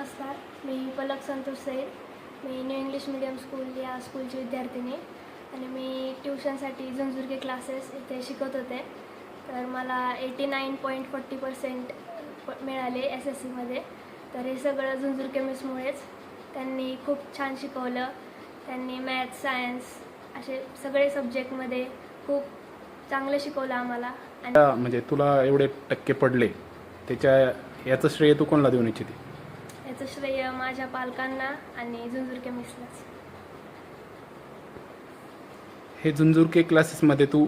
नमस्कार. मी पलक संतोष सैद मी न्यू इंग्लिश मीडियम स्कूल या स्कूलची विद्यार्थिनी आणि मी ट्युशनसाठी झुंझुरके क्लासेस इथे शिकत होते. तर मला eighty nine point forty percent मिळाले एस एस सीमध्ये. तर हे सगळं झुंझुरके मिसमुळेच त्यांनी खूप छान शिकवलं. त्यांनी मॅथ सायन्स असे सगळे सब्जेक्टमध्ये खूप चांगलं शिकवलं आम्हाला. म्हणजे तुला एवढे टक्के पडले. त्याच्या याचं श्रेय तू कोणाला देऊन इच्छिते? याचं श्रेय माझ्या पालकांना आणि झुंझुरके मिसलाच. हे झुंझुरके क्लासेसमध्ये तू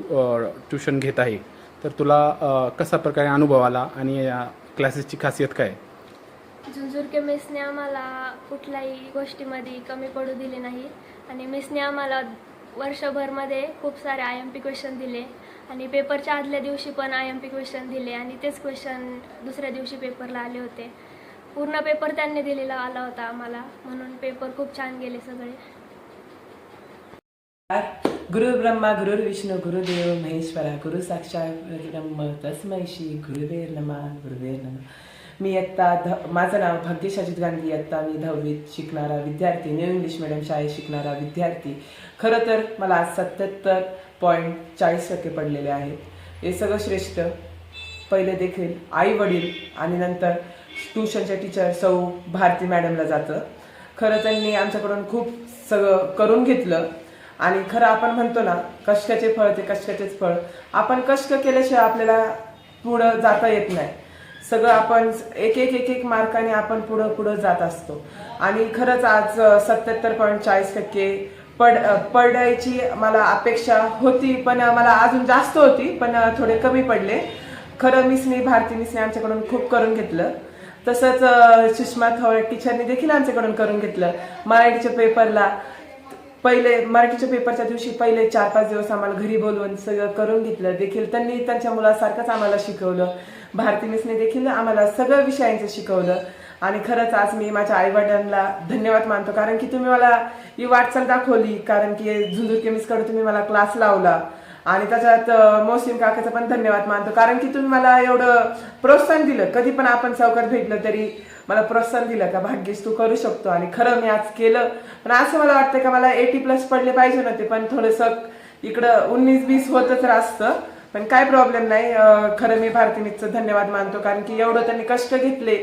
ट्युशन घेत आहे. तर तुला कसा प्रकारे अनुभव आला आणि या क्लासेसची खासियत काय? आहे? झुंझुरके मेसने आम्हाला कुठल्याही गोष्टीमध्ये कमी पडू दिले नाही आणि मेसने आम्हाला वर्षभरमध्ये खूप सारे आय एम पी क्वेश्चन दिले आणि पेपरच्या आदल्या दिवशी पण आय एम पी क्वेश्चन दिले आणि तेच क्वेश्चन दुसऱ्या दिवशी पेपरला आले होते. पूर्ण पेपर त्यांनी दिलेला आला होता आम्हाला. म्हणून पेपर खूप छान गेले सगळे. गुरु ब्रह्मा गुरुर विष्णू गुरुदेव महेश्वरा गुरु साक्षात ब्रह्म तस्मै श्री गुरुवेर नमा गुरुदेव नमा. मी इयत्ता ध माझं नाव भाग्यश अजित गांधी इयत्ता मी दहावीत शिकणारा विद्यार्थी न्यू इंग्लिश मिडियम शाळेत शिकणारा विद्यार्थी. खरं तर मला आज सत्याहत्तर पॉईंट चाळीस टक्के पडलेले आहेत. हे सगळं श्रेष्ठ. पहिले देखील आई वडील आणि नंतर ट्युशनच्या टीचर सौ भारती मॅडमला जातं. खरं त्यांनी आमच्याकडून खूप सगळं करून घेतलं. आणि खरं आपण म्हणतो ना कष्टाचे फळ ते कष्टाचेच फळ. आपण कष्ट केल्याशिवाय आपल्याला पुढं जाता येत नाही. सगळं आपण एक एक एक एक मार्काने आपण पुढं पुढं जात असतो. आणि खरंच आज सत्याहत्तर पॉईंट चाळीस टक्के पड पडायची मला अपेक्षा होती पण मला अजून जास्त होती पण थोडे कमी पडले. खरं मिसने भारती मिसने आमच्याकडून खूप करून घेतलं. तसंच सुषमा थोरात टीचरनी देखील आमच्याकडून करून घेतलं. मराठीच्या पेपरला पहिले मराठीच्या पेपरच्या दिवशी पहिले चार पाच दिवस आम्हाला घरी बोलवून सगळं करून घेतलं. देखील त्यांनी त्यांच्या मुलासारखंच आम्हाला शिकवलं. भारती मिसने देखील आम्हाला सगळं विषयांचं शिकवलं. आणि खरंच आज मी माझ्या आईवडिलांना धन्यवाद मानतो. कारण की तुम्ही मला ही वाटचाल दाखवली. कारण की झुंजूर केमिस्टकडे तुम्ही मला क्लास लावला. आणि त्याच्यात अं, मोहसिन पण धन्यवाद मानतो. कारण की तुम्ही मला एवढं प्रोत्साहन दिलं. कधी पण आपण चौकात भेटलं तरी मला प्रोत्साहन दिलं का भाग्येश तू करू शकतो. आणि खरं मी आज केलं. पण असं मला वाटतं का मला एटी प्लस पडले पाहिजे ना ते पण थोडंसं इकडं उन्नीस बीस होतच असतं पण काय प्रॉब्लेम नाही. खरं मी भारती मितचं धन्यवाद मानतो. कारण की एवढं त्यांनी कष्ट घेतले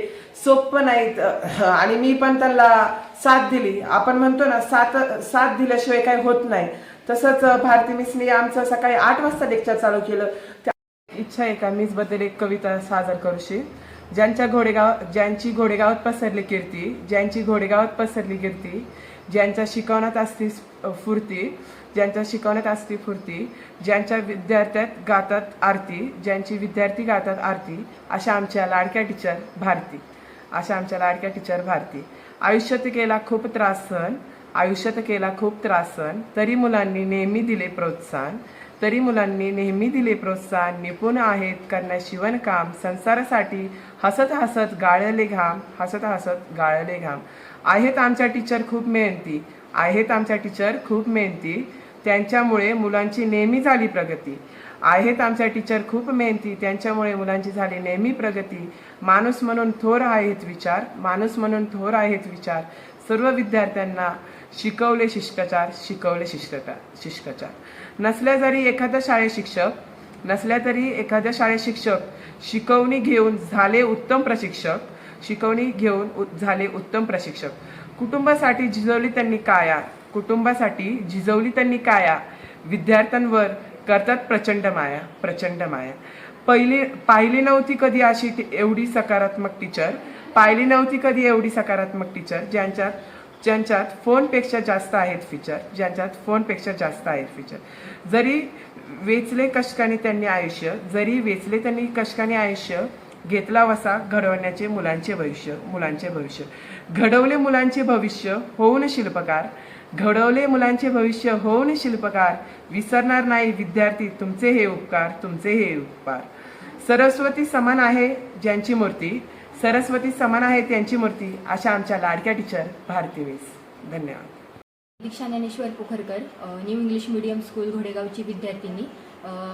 सोपं नाहीत. आणि मी पण त्यांना साथ दिली. आपण म्हणतो ना साथ साथ दिल्याशिवाय काही होत नाही. तसंच भारती मिसने आमचं सकाळी आठ वाजता लेक्चर चालू केलं. त्या इच्छा आहे का मीच बद्दल एक कविता सादर करूशी? ज्यांच्या घोडेगाव ज्यांची घोडेगावात पसरली कीर्ती ज्यांची घोडेगावात पसरली कीर्ती ज्यांच्या शिकवण्यात असती फुर्ती ज्यांच्या शिकवण्यात असती फुर्ती ज्यांच्या विद्यार्थ्यात गातात आरती ज्यांची विद्यार्थी गातात आरती अशा आमच्या लाडक्या टीचर भारती. अशा आमच्या लाडक्या टीचर भारती. आयुष्यात केला खूप त्रास सहन आयुष्यात केला खूप त्रास सहन. तरी मुलांनी नेहमी दिले प्रोत्साहन. तरी मुलांनी नेहमी दिले प्रोत्साहन. निपुण आहेत करण्या शिवणकाम संसारासाठी हसत हसत गाळले घाम. हसत हसत गाळले घाम. आहेत आमच्या टीचर खूप मेहनती. आहेत आमच्या टीचर खूप मेहनती. त्यांच्यामुळे मुलांची नेहमी झाली प्रगती. आहेत आमच्या टीचर खूप मेहनती. त्यांच्यामुळे मुलांची झाली नेहमी प्रगती. माणूस म्हणून थोर आहेत विचार. माणूस म्हणून थोर आहेत विचार. सर्व विद्यार्थ्यांना शिकवले शिष्टाचार शिकवले शिष्टाचार शिष्टाचार. नसल्या जरी एखाद्या शाळेत शिक्षक नसल्या तरी एखाद्या शाळेत शिक्षक शिकवणी घेऊन झाले उत्तम प्रशिक्षक शिकवणी घेऊन झाले उत्तम प्रशिक्षक. कुटुंबासाठी झिजवली त्यांनी काया कुटुंबासाठी झिजवली त्यांनी काया. विद्यार्थ्यांवर करतात प्रचंड माया प्रचंड माया. पहिली पाहिली नव्हती कधी अशी एवढी सकारात्मक टीचर पाहिली नव्हती कधी एवढी सकारात्मक टीचर ज्यांच्यात ज्यांच्यात फोनपेक्षा जास्त आहेत फीचर ज्यांच्यात फोनपेक्षा जास्त आहेत फीचर जरी वेचले कष्टाने त्यांनी आयुष्य जरी वेचले त्यांनी कष्टाने आयुष्य घेतला वसा घडवण्याचे मुलांचे भविष्य मुलांचे भविष्य. घडवले मुलांचे भविष्य होऊन शिल्पकार घडवले मुलांचे भविष्य होऊन शिल्पकार विसरणार नाही विद्यार्थी तुमचे हे उपकार तुमचे हे उपकार. सरस्वती समान आहे ज्यांची मूर्ती सरस्वती समान आहे त्यांची मूर्ती अशा आमच्या लाडक्या टीचर भारती वेस. धन्यवाद. Diksha Dnyaneshwar Pokharkar new English medium school घोडेगावची विद्यार्थिनी.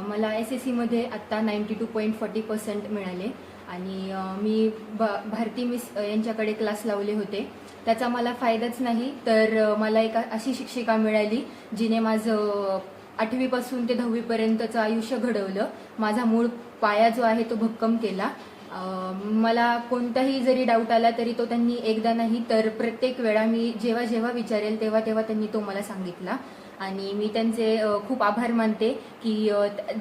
मला एस एस सीमध्ये आत्ता ninety two point forty percent मिळाले आणि मी ब भारती मिस यांच्याकडे क्लास लावले होते. त्याचा मला फायदाच नाही तर मला एक अशी शिक्षिका मिळाली जिने माझं आठवीपासून ते दहावीपर्यंतचं आयुष्य घडवलं. माझा मूळ पाया जो आहे तो भक्कम केला. मला कोणताही जरी डाऊट आला तरी तो त्यांनी एकदा नाही तर प्रत्येक वेळा मी जेव्हा जेव्हा विचारेल तेव्हा तेव्हा त्यांनी तो मला सांगितला. आणि मी त्यांचे खूप आभार मानते की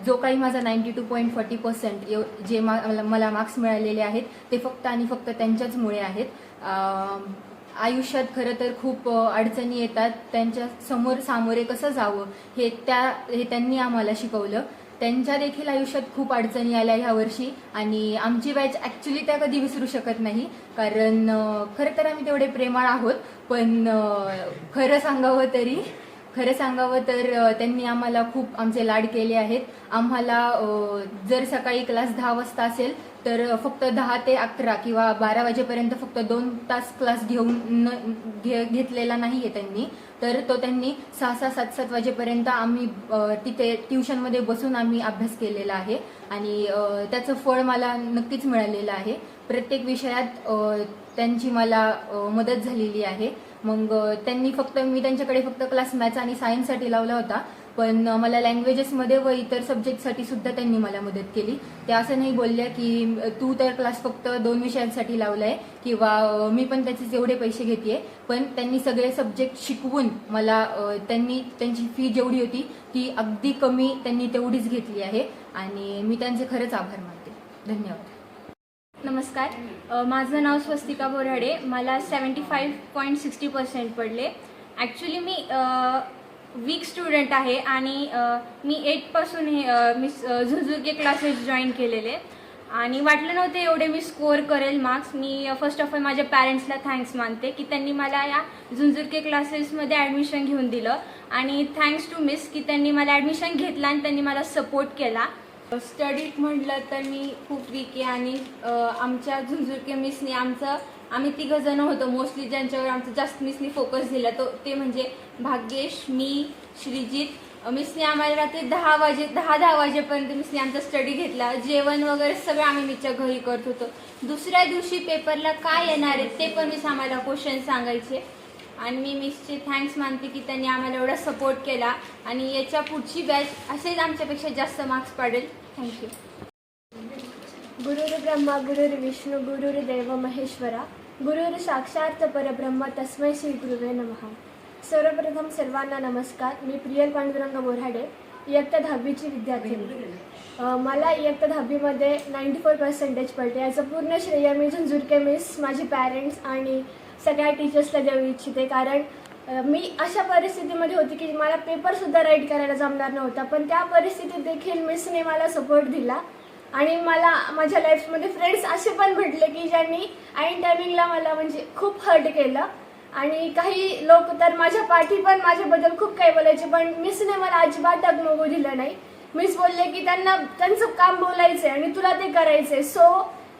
जो काही माझा ninety two point forty percent जे मा- मला- मला मार्क्स मिळालेले आहेत ते फक्त आणि फक्त त्यांच्याचमुळे आहेत. आयुष्यात खरं तर खूप अडचणी येतात. त्यांच्यासमोर सामोरे कसं जावं हे त्या हे त्यांनी आम्हाला शिकवलं. त्यांच्या देखील आयुष्यात खूप अडचणी आल्या ह्या वर्षी आणि आमची बॅच ॲक्च्युली त्या कधी विसरू शकत नाही. कारण खरं तर आम्ही तेवढे प्रेमाळ आहोत पण खरं सांगावं तरी खरं सांगावं तर त्यांनी आम्हाला खूप आमचे लाड केले आहेत. आम्हाला जर सकाळी क्लास दहा वाजता असेल तर फक्त दहा ते अकरा किंवा बारा वाजेपर्यंत फक्त दोन तास क्लास घेऊन न घे घेतलेला नाही आहे त्यांनी. तर तो त्यांनी सहा सहा सात सात वाजेपर्यंत आम्ही तिथे ट्युशनमध्ये बसून आम्ही अभ्यास केलेला आहे. आणि त्याचं फळ मला नक्कीच मिळालेलं आहे. प्रत्येक विषयात त्यांची मला मदत झालेली आहे. मग त्यांनी फक्त मी त्यांच्याकडे फक्त क्लास मॅथ्स आणि सायन्ससाठी लावला होता. पण मला लँग्वेजेसमध्ये व इतर सब्जेक्टसाठी सुद्धा त्यांनी मला मदत केली. त्या असं नाही बोलल्या की तू तर क्लास फक्त दोन विषयांसाठी लावलाय किंवा मी पण त्याचे एवढे पैसे घेते पण त्यांनी सगळे सब्जेक्ट शिकवून मला त्यांनी त्यांची फी जेवढी होती ती अगदी कमी त्यांनी तेवढीच घेतली आहे. आणि मी त्यांचे खरंच आभार मानते. धन्यवाद. नमस्कार. माझं नाव स्वस्तिका बोराडे. मला seventy five point sixty percent पडले. ॲक्च्युली मी वीक स्टुडंट आहे आणि मी एटपासून हे मी अ, क्लासेस जॉईन केलेले. आणि वाटलं नव्हते एवढे मी स्कोअर करेल मार्क्स मी फर्स्ट ऑफ ऑल माझ्या पॅरेंट्सला थँक्स मानते की त्यांनी मला या झुंझुरके क्लासेसमध्ये ॲडमिशन घेऊन दिलं. आणि थँक्स टू मिस की त्यांनी मला ॲडमिशन घेतलं आणि त्यांनी मला सपोर्ट केला. स्टडीत म्हटलं तर मी खूप वीक आहे आणि आमच्या झुंझुरके मिसने आमचं आम्ही तिघं जण होतो. मोस्टली ज्यांच्यावर आमचं जास्त मिसनी फोकस दिला तो ते म्हणजे भाग्येश मी श्रीजित. मिसने मिसनी आम्हाला रात्री दहा वाजे दहा दहा वाजेपर्यंत मिसनी आमचा स्टडी घेतला. जेवण वगैरे सगळं आम्ही मिसच्या घरी करत होतो. दुसऱ्या दिवशी पेपरला काय येणार आहे ते पण मिस आम्हाला क्वेश्चन सांगायचे. आणि मी मिसचे थँक्स मानते की त्यांनी आम्हाला एवढा सपोर्ट केला. आणि याच्या पुढची बॅच असेच आमच्यापेक्षा जास्त मार्क्स पाडेल. थँक्यू गुरुर् ब्रह्मा गुरुर् विष्णू गुरुर्देव महेश्वरा गुरुर् साक्षात परब्रह्म तस्मै श्री गुरुवे नमः. सर्वप्रथम सर्वांना नमस्कार. मी प्रियल पांडुरंग बोराडे इयत्ता दहावीची विद्यार्थी. मला इयत्ता दहावीमध्ये नाईंटी फोर पर्सेंटेज पडले याचं पूर्ण श्रेय मी झुंझुरके मिस माझे पॅरेंट्स आणि सगळ्या टीचर्सला देऊ इच्छिते. कारण मी अशा परिस्थितीमध्ये होती की मला पेपरसुद्धा राईट करायला जमणार नव्हता. पण त्या परिस्थितीत देखील मिसने मला सपोर्ट दिला. आणि मला माझ्या लाईफमध्ये फ्रेंड्स असे पण भेटले की ज्यांनी ऐन टायमिंगला मला म्हणजे खूप हर्ट केलं. आणि काही लोक तर माझ्या पाठी पण माझ्याबद्दल खूप काही बोलायचे पण मिसने मला अजिबात डगमगू दिलं नाही. मिस बोलले की त्यांना त्यांचं काम बोलायचं आणि तुला ते करायचं सो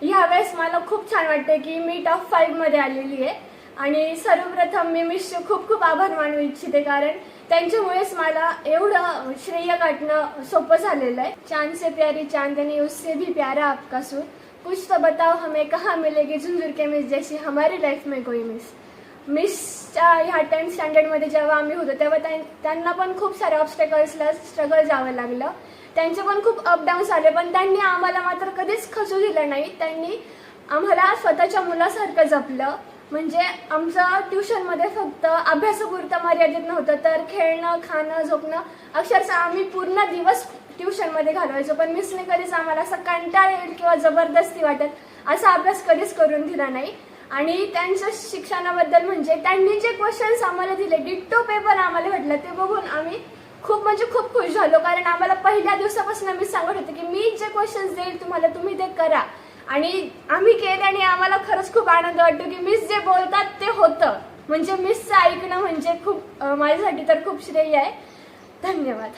ह्यावेळेस मला खूप छान वाटतं की मी टॉप फाईव्हमध्ये आलेली आहे. आणि सर्वप्रथम मी मिसचे खूप खूप आभार मानू इच्छिते कारण त्यांच्यामुळेच मला एवढं श्रेय गाठणं सोपं झालेलं आहे. चांद से प्यारी चांदनी उससे भी प्यारा आपका सूर. कुछ तो बताओ हमें कहाँ मिलेगी झुंझुर के मिस जैसी हमारी लाईफ में कोई मिस मिसच्या ह्या टेन्थ स्टँडर्डमध्ये जेव्हा आम्ही होतो तेव्हा त्यां- त्यांना पण खूप साऱ्या ऑब्स्टेकल्सला स्ट्रगल जावं लागलं. त्यांचे पण खूप अपडाऊन्स आले पण त्यांनी आम्हाला मात्र कधीच खचू दिलं नाही. त्यांनी आम्हाला स्वतःच्या मुलासारखं जपलं. म्हणजे आमचं ट्युशनमध्ये फक्त अभ्यासापुरतं मर्यादित नव्हतं तर खेळणं खाणं झोपणं अक्षरशः आम्ही पूर्ण दिवस ट्युशनमध्ये घालवायचो. पण मिसने कधीच आम्हाला असं कंटाळ येईल किंवा जबरदस्ती वाटत असा अभ्यास कधीच करून दिला नाही. आणि त्यांच्या शिक्षणाबद्दल म्हणजे त्यांनी जे क्वेश्चन्स आम्हाला दिले डिट्टो पेपर आम्हाला भेटला ते बघून आम्ही खूप म्हणजे खूप खुश झालो. कारण आम्हाला पहिल्या दिवसापासून मी सांगत होते की मी जे क्वेश्चन्स देईल तुम्हाला तुम्ही ते करा. आणि आम्ही केले आणि आम्हाला खरंच खूप आनंद वाटतो की मिस जे बोलतात ते होतं. म्हणजे मिसचं ऐकणं म्हणजे खूप माझ्यासाठी तर खूप श्रेय आहे. धन्यवाद.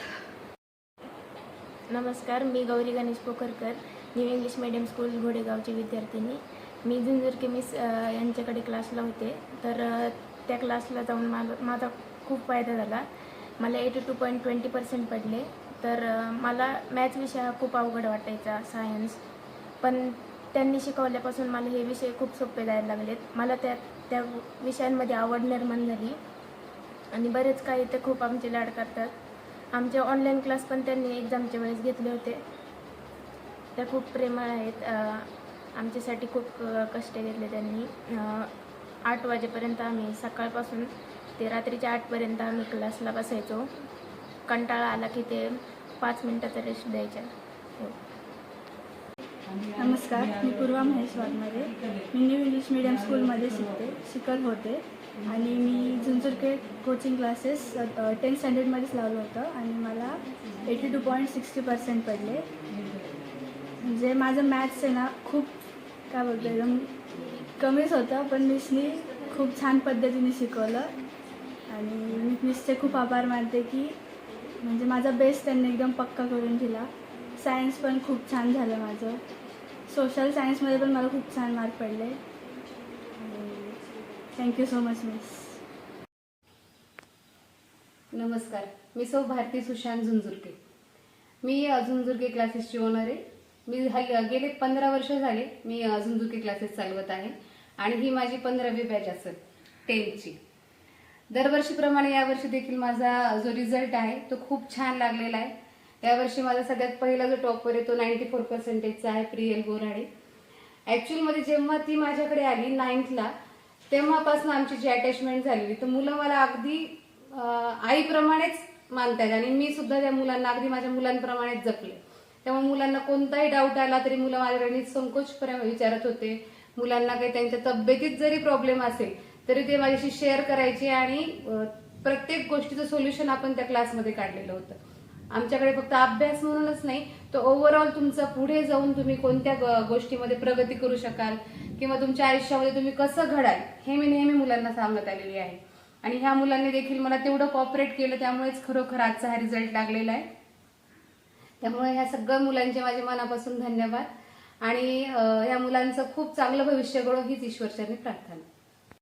नमस्कार मी Gauri Ganesh Pokharkar new English medium school घोडेगावची विद्यार्थिनी. मी झुंजुरके मिस यांच्याकडे क्लासला होते. तर त्या क्लासला जाऊन मला माझा खूप फायदा झाला. मला eighty two point twenty percent पडले. तर मला मॅथ्स विषय हा खूप अवघड वाटायचा सायन्स पण त्यांनी शिकवल्यापासून मला हे विषय खूप सोपे जायला लागलेत. मला त्या त्या विषयांमध्ये आवड निर्माण झाली. आणि बरेच काही ते खूप आमचे लाड करतात. आमचे ऑनलाईन क्लास पण त्यांनी एक्झामच्या वेळेस घेतले होते. त्या खूप प्रेमळ आहेत. आमच्यासाठी खूप कष्ट घेतले त्यांनी. आठ वाजेपर्यंत आम्ही सकाळपासून ते रात्रीच्या आठपर्यंत आम्ही क्लासला बसायचो. कंटाळा आला की ते पाच मिनटाचा रेस्ट द्यायच्या. नमस्कार मी पूर्वा महेश वाघमारे. मी न्यू इंग्लिश मीडियम स्कूलमध्ये शिकते शिकत होते. आणि मी झुंझुरके कोचिंग क्लासेस टेन्थ स्टँडर्डमध्येच लावलं होतं आणि मला eighty two point sixty percent पडले. म्हणजे माझं मॅथ्स आहे ना खूप काय बोलतो एकदम कमीच होतं पण मिसनी खूप छान पद्धतीने शिकवलं. आणि मी मिसचे खूप आभार मानते की म्हणजे माझा बेस्ट त्यांनी एकदम पक्का करून दिला. सायन्स पण खूप छान झालं माझं. सोशल सायन्समध्ये पण मला खूप छान मार्क पडले. थँक्यू सो मच मिस नमस्कार. मी सौ भारती सुशांत झुंझुरके. मी अ, झुंझुरके क्लासेसची ओनर आहे. मी हल गेले पंधरा वर्ष झाले मी अ, क्लासेस चालवत आहे आणि ही माझी पंधरावी बॅच असेल टेन्थची दरवर्षीप्रमाणे यावर्षी देखील माझा जो रिझल्ट आहे तो खूप छान लागलेला आहे. यावर्षी माझा सगळ्यात पहिला जो टॉपर आहे तो नाईन्टी फोर पर्सेंटेजचा आहे प्रियल बोराडे. ॲक्च्युअलमध्ये जेव्हा ती माझ्याकडे आली नाईन्थला तेव्हापासून आमची जी अटॅचमेंट झालेली तर मुलं मला अगदी आईप्रमाणेच मानतात आणि मी सुद्धा त्या मुलांना अगदी माझ्या मुलांप्रमाणेच जपले. त्यामुळे मुलांना कोणताही डाऊट आला तरी मुलं माझ्याकडे निसंकोचपणे विचारत होते. मुलांना काही त्यांच्या तब्येतीत जरी प्रॉब्लेम असेल तरी ते माझ्याशी शेअर करायचे आणि प्रत्येक गोष्टीचं सोल्युशन आपण त्या क्लासमध्ये काढलेलं होतं. आमच्याकडे फक्त अभ्यास म्हणूनच नाही तर ओव्हरऑल तुमचं पुढे जाऊन तुम्ही कोणत्या गोष्टीमध्ये प्रगती करू शकाल किंवा तुमच्या आयुष्यामध्ये तुम्ही कसं घडाल हे मी नेहमी मुलांना सांगत आलेली आहे. आणि ह्या मुलांनी देखील मला तेवढं कॉपरेट केलं त्यामुळेच खरोखर आजचा हा रिझल्ट लागलेला आहे. त्यामुळे ह्या सगळ्या मुलांचे माझे मनापासून धन्यवाद. आणि ह्या मुलांचं खूप चांगलं भविष्य घडो हीच ईश्वरचरणी प्रार्थना.